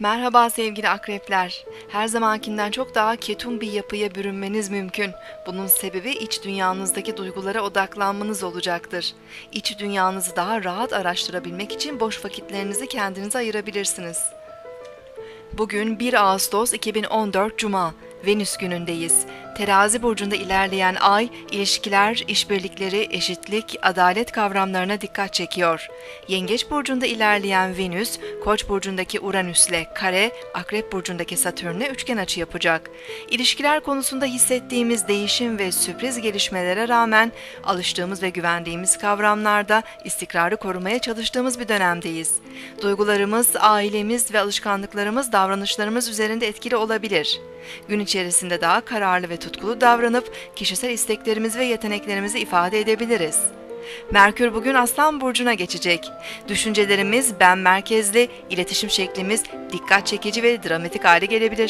Merhaba sevgili akrepler. Her zamankinden çok daha ketum bir yapıya bürünmeniz mümkün. Bunun sebebi iç dünyanızdaki duygulara odaklanmanız olacaktır. İç dünyanızı daha rahat araştırabilmek için boş vakitlerinizi kendinize ayırabilirsiniz. Bugün 1 Ağustos 2014 Cuma. Venüs günündeyiz. Terazi burcunda ilerleyen ay, ilişkiler, işbirlikleri, eşitlik, adalet kavramlarına dikkat çekiyor. Yengeç burcunda ilerleyen Venüs, Koç burcundaki Uranüs'le kare, Akrep burcundaki Satürn'le üçgen açı yapacak. İlişkiler konusunda hissettiğimiz değişim ve sürpriz gelişmelere rağmen alıştığımız ve güvendiğimiz kavramlarda istikrarı korumaya çalıştığımız bir dönemdeyiz. Duygularımız, ailemiz ve alışkanlıklarımız davranışlarımız üzerinde etkili olabilir. Gün içerisinde daha kararlı ve tutkulu davranıp kişisel isteklerimizi ve yeteneklerimizi ifade edebiliriz. Merkür bugün Aslan burcuna geçecek. Düşüncelerimiz ben merkezli, iletişim şeklimiz dikkat çekici ve dramatik hale gelebilir.